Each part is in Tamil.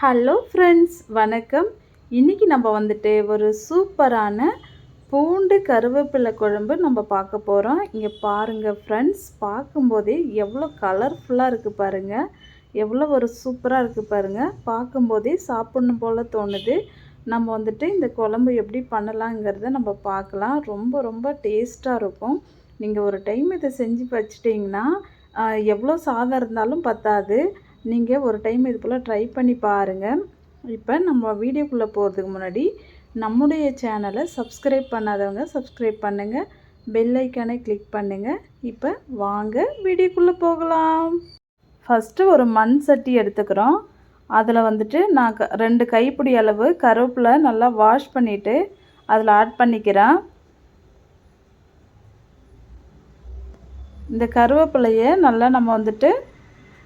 ஹலோ ஃப்ரெண்ட்ஸ் வணக்கம். இன்றைக்கி நம்ம வந்துட்டு ஒரு சூப்பரான பூண்டு கருவேப்பிலை குழம்பு நம்ம பார்க்க போகிறோம் இங்கே பாருங்கள் ஃப்ரெண்ட்ஸ் பார்க்கும்போதே எவ்வளோ கலர்ஃபுல்லாக இருக்குது பாருங்கள் எவ்வளோ ஒரு சூப்பராக இருக்குது பாருங்கள் பார்க்கும்போதே சாப்பிட்ணும் போல் தோணுது. நம்ம வந்துட்டு இந்த குழம்பு எப்படி பண்ணலாங்கிறத நம்ம பார்க்கலாம். ரொம்ப ரொம்ப டேஸ்ட்டாக இருக்கும். நீங்கள் ஒரு டைம் இதை செஞ்சு வச்சிட்டிங்கன்னா எவ்வளோ சாதம் இருந்தாலும் பத்தாது. நீங்கள் ஒரு டைம் இது போல் ட்ரை பண்ணி பாருங்கள் இப்போ நம்ம வீடியோக்குள்ளே போகிறதுக்கு முன்னாடி நம்முடைய சேனலை சப்ஸ்கிரைப் பண்ணாதவங்க சப்ஸ்கிரைப் பண்ணுங்கள் பெல் ஐக்கானை கிளிக் பண்ணுங்கள் இப்போ வாங்க வீடியோக்குள்ளே போகலாம். ஃபஸ்ட்டு ஒரு மண் சட்டி எடுத்துக்கிறோம். அதில் வந்துட்டு நான் க ரெண்டு கைப்பிடி அளவு கருவேப்பிலை நல்லா வாஷ் பண்ணிவிட்டு அதில் ஆட் பண்ணிக்கிறேன். இந்த கருவேப்பிலையை நல்லா நம்ம வந்துட்டு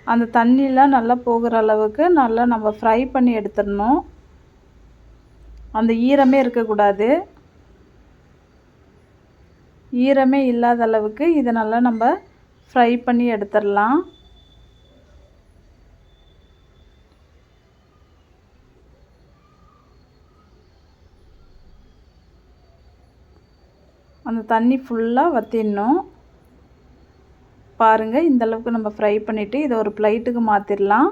அந்த தண்ணியெலாம் நல்லா போகிற அளவுக்கு நல்லா நம்ம ஃப்ரை பண்ணி எடுத்துடணும். அந்த ஈரமே இருக்கக்கூடாது. ஈரமே இல்லாத அளவுக்கு இதை நல்லா நம்ம ஃப்ரை பண்ணி எடுத்துடலாம். அந்த தண்ணி ஃபுல்லாக வற்றிடணும் பாருங்கள் இந்தளவுக்கு நம்ம ஃப்ரை பண்ணிவிட்டு இதை ஒரு ப்ளைட்டுக்கு மாற்றிடலாம்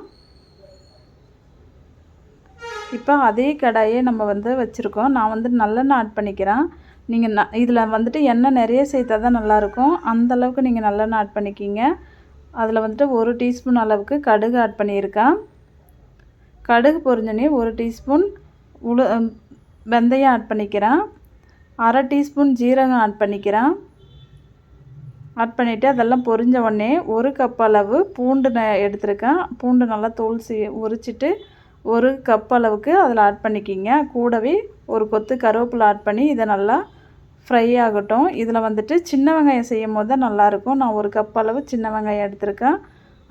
இப்போ அதே கடாயே நம்ம வந்து வச்சுருக்கோம். நான் வந்து நல்லெண்ணெய் ஆட் பண்ணிக்கிறேன். நீங்கள் ந இதில் வந்துட்டு எண்ணெய் நிறைய சேர்த்தா தான் நல்லாயிருக்கும். அந்தளவுக்கு நீங்கள் நல்லெண்ணெய் ஆட் பண்ணிக்கிங்க. அதில் வந்துட்டு ஒரு டீஸ்பூன் அளவுக்கு கடுகு ஆட் பண்ணியிருக்கேன். கடுகு பொரிஞ்சோடனே ஒரு டீஸ்பூன் உளு வெந்தயம் ஆட் பண்ணிக்கிறேன். அரை டீஸ்பூன் ஜீரகம் ஆட் பண்ணிக்கிறேன். ஆட் பண்ணிவிட்டு அதெல்லாம் பொரிஞ்ச உடனே ஒரு கப் அளவு பூண்டு நான் எடுத்திருக்கேன். பூண்டு நல்லா தோல் சி உரிச்சிட்டு ஒரு கப் அளவுக்கு அதில் ஆட் பண்ணிக்கிங்க. கூடவே ஒரு கொத்து கருவேப்பிலை ஆட் பண்ணி இதை நல்லா ஃப்ரை ஆகட்டும். இதில் வந்துட்டு சின்ன வெங்காயம் செய்யும் போது தான் நல்லாயிருக்கும் நான் ஒரு கப் அளவு சின்ன வெங்காயம் எடுத்திருக்கேன்.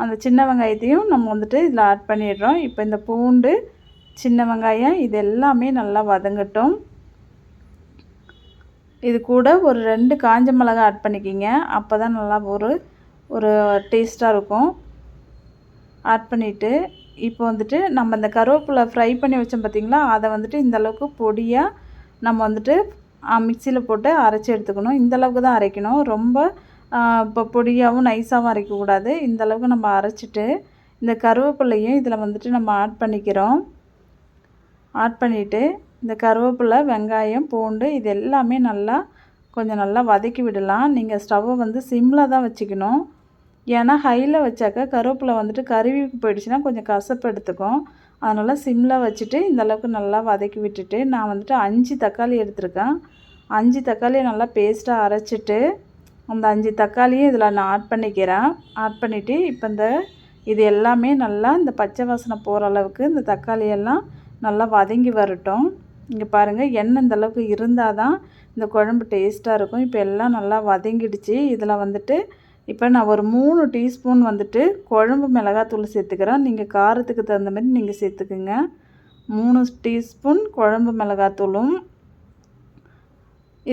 அந்த சின்ன வெங்காயத்தையும் நம்ம வந்துட்டு இதில் ஆட் பண்ணிடுறோம். இப்போ இந்த பூண்டு சின்ன வெங்காயம் இது எல்லாமே நல்லா வதங்கட்டும். இது கூட ஒரு ரெண்டு காஞ்ச மிளகா ஆட் பண்ணிக்கிங்க. அப்போ தான் நல்லா ஒரு ஒரு டேஸ்ட்டாக இருக்கும். ஆட் பண்ணிவிட்டு இப்போ வந்துட்டு நம்ம இந்த கருவேப்பிலை ஃப்ரை பண்ணி வச்சோம் பார்த்திங்களா அதை வந்துட்டு இந்தளவுக்கு பொடியாக நம்ம வந்துட்டு மிக்சியில் போட்டு அரைச்சி எடுத்துக்கணும். இந்தளவுக்கு தான் அரைக்கணும். ரொம்ப இப்போ பொடியாகவும் நைஸாகவும் அரைக்கக்கூடாது இந்தளவுக்கு நம்ம அரைச்சிட்டு இந்த கருவேப்பிலையும் இதில் வந்துட்டு நம்ம ஆட் பண்ணிக்கிறோம். ஆட் பண்ணிவிட்டு இந்த கருவேப்பிலை வெங்காயம் பூண்டு இது எல்லாமே நல்லா கொஞ்சம் நல்லா வதக்கி விடலாம். நீங்கள் ஸ்டவ்வை வந்து சிம்மில் தான் வச்சுக்கணும். ஏன்னா ஹையில் வச்சாக்க கருவேப்பிலை வந்துட்டு கருவி போயிடுச்சுன்னா கொஞ்சம் கசப்பு எடுத்துக்கும். அதனால் சிம்மில் வச்சுட்டு இந்தளவுக்கு நல்லா வதக்கி விட்டுட்டு நான் வந்துட்டு அஞ்சு தக்காளி எடுத்திருக்கேன். அஞ்சு தக்காளியை நல்லா பேஸ்ட்டாக அரைச்சிட்டு அந்த அஞ்சு தக்காளியும் இதில் நான் ஆட் பண்ணிக்கிறேன். ஆட் பண்ணிவிட்டு இப்போ இந்த இது எல்லாமே நல்லா இந்த பச்சை வாசனை போகிற அளவுக்கு இந்த தக்காளியெல்லாம் நல்லா வதங்கி வரட்டும். இங்கே பாருங்கள் எண்ணெய் இந்தளவுக்கு இருந்தால் தான் இந்த குழம்பு டேஸ்ட்டாக இருக்கும். இப்போ எல்லாம் நல்லா வதங்கிடுச்சு. இதில் வந்துட்டு இப்போ நான் ஒரு மூணு டீஸ்பூன் வந்துட்டு குழம்பு மிளகாத்தூள் சேர்த்துக்கிறேன். நீங்கள் காரத்துக்கு தகுந்த மாதிரி நீங்கள் சேர்த்துக்குங்க. மூணு டீஸ்பூன் குழம்பு மிளகாத்தூளும்.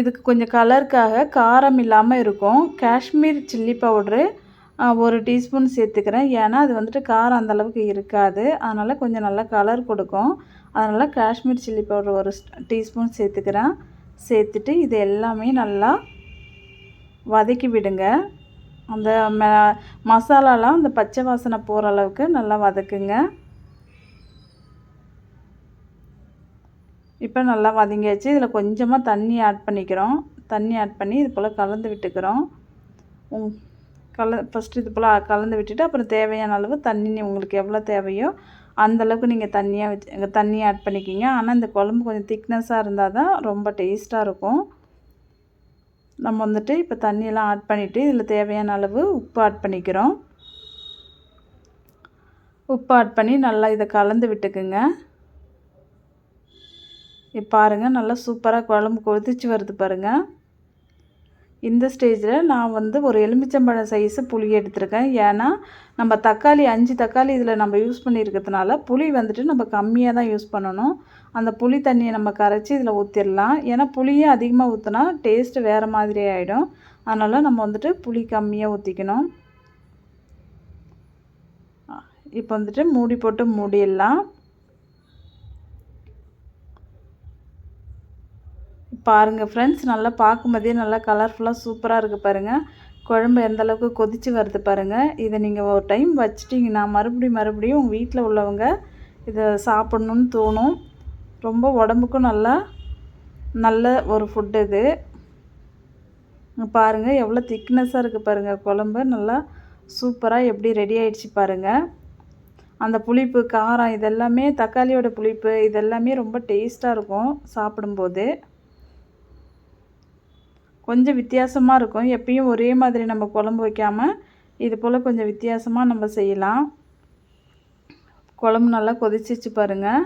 இதுக்கு கொஞ்சம் கலருக்காக காரம் இல்லாமல் இருக்கும். காஷ்மீர் சில்லி பவுட்ரு ஒரு டீஸ்பூன் சேர்த்துக்கிறேன். ஏன்னா அது வந்துட்டு காரம் அந்தளவுக்கு இருக்காது. அதனால் கொஞ்சம் நல்லா கலர் கொடுக்கும். அதனால் காஷ்மீர் சில்லி பவுடர் ஒரு டீஸ்பூன் சேர்த்துக்கிறேன். சேர்த்துட்டு இது எல்லாமே நல்லா வதக்கி விடுங்க. அந்த ம மசாலாலாம் அந்த பச்சை வாசனை போகிற அளவுக்கு நல்லா வதக்குங்க. இப்போ நல்லா வதங்கியாச்சு. இதில் கொஞ்சமாக தண்ணி ஆட் பண்ணிக்கிறோம். தண்ணி ஆட் பண்ணி இது போல் கலந்து விட்டுக்கிறோம். கல ஃபஸ்ட்டு இது போல் கலந்து விட்டுட்டு அப்புறம் தேவையான அளவு தண்ணி உங்களுக்கு எவ்வளோ தேவையோ அந்தளவுக்கு நீங்கள் தண்ணியாக வச்சு தண்ணி ஆட் பண்ணிக்கிங்க. ஆனால் இந்த குழம்பு கொஞ்சம் திக்னஸாக இருந்தால் தான் ரொம்ப டேஸ்ட்டாக இருக்கும். நம்ம வந்துட்டு இப்போ தண்ணியெல்லாம் ஆட் பண்ணிவிட்டு இதில் தேவையான அளவு உப்பு ஆட் பண்ணிக்கிறோம். உப்பு ஆட் பண்ணி நல்லா இதை கலந்து விட்டுக்குங்க. இப்போ பாருங்கள் நல்லா சூப்பராக குழம்பு கொதிச்சு வருது பாருங்கள் இந்த ஸ்டேஜில் நான் வந்து ஒரு எலுமிச்சம்பழம் சைஸு புளி எடுத்திருக்கேன். ஏன்னா நம்ம தக்காளி அஞ்சு தக்காளி இதில் நம்ம யூஸ் பண்ணியிருக்கிறதுனால புளி வந்துட்டு நம்ம கம்மியாக தான் யூஸ் பண்ணணும். அந்த புளி தண்ணியை நம்ம கரைச்சி இதில் ஊற்றிடலாம் ஏன்னா புளியை அதிகமாக ஊற்றினா டேஸ்ட்டு வேறு மாதிரி ஆகிடும் அதனால் நம்ம வந்துட்டு புளி கம்மியாக ஊற்றிக்கணும் இப்போ வந்துட்டு மூடி போட்டு மூடிடலாம். பாருங்கள் ஃப்ரெண்ட்ஸ் நல்லா பார்க்கும்போதே நல்லா கலர்ஃபுல்லாக சூப்பராக இருக்குது பாருங்கள் குழம்பு எந்தளவுக்கு கொதித்து வருது பாருங்கள் இதை நீங்கள் ஒரு டைம் வச்சிட்டிங்கன்னா மறுபடியும் மறுபடியும் உங்கள் வீட்டில் உள்ளவங்க இதை சாப்பிட்ணுன்னு தோணும். ரொம்ப உடம்புக்கும் நல்லா நல்ல ஒரு ஃபுட்டு இது. பாருங்கள் எவ்வளோ திக்னஸாக இருக்குது பாருங்கள் குழம்பு. நல்லா சூப்பராக எப்படி ரெடி ஆயிடுச்சு பாருங்கள் அந்த புளிப்பு காரம் இதெல்லாமே தக்காளியோட புளிப்பு இதெல்லாமே ரொம்ப டேஸ்ட்டாக இருக்கும் சாப்பிடும்போது. கொஞ்சம் வித்தியாசமாக இருக்கும். எப்பயும் ஒரே மாதிரி நம்ம குழம்பு வைக்காமல் இது போல் கொஞ்சம் வித்தியாசமாக நம்ம செய்யலாம். குழம்பு நல்லா கொதிச்சிச்சு பாருங்கள்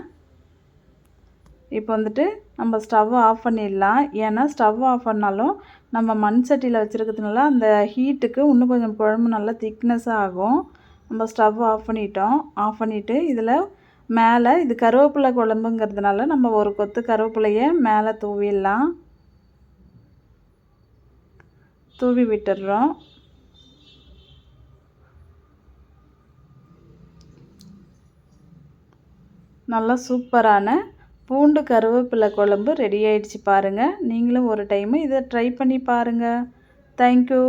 இப்போ வந்துட்டு நம்ம ஸ்டவ் ஆஃப் பண்ணிடலாம். ஏன்னா ஸ்டவ் ஆஃப் பண்ணாலும் நம்ம மண் சட்டியில் வச்சுருக்கிறதுனால அந்த ஹீட்டுக்கு இன்னும் கொஞ்சம் குழம்பு நல்லா திக்னஸாக ஆகும். நம்ம ஸ்டவ் ஆஃப் பண்ணிட்டோம். ஆஃப் பண்ணிவிட்டு இதில் மேலே இது கருவேப்பிலை குழம்புங்கிறதுனால நம்ம ஒரு கொத்து கருவேப்பிலையை மேலே தூவிடலாம். தூவி விட்டுடுறோம் நல்லா சூப்பரான பூண்டு கருவேப்பிலை குழம்பு ரெடி ஆயிடுச்சு பாருங்கள் நீங்களும் ஒரு டைமு இதை ட்ரை பண்ணி பாருங்கள் தேங்க்யூ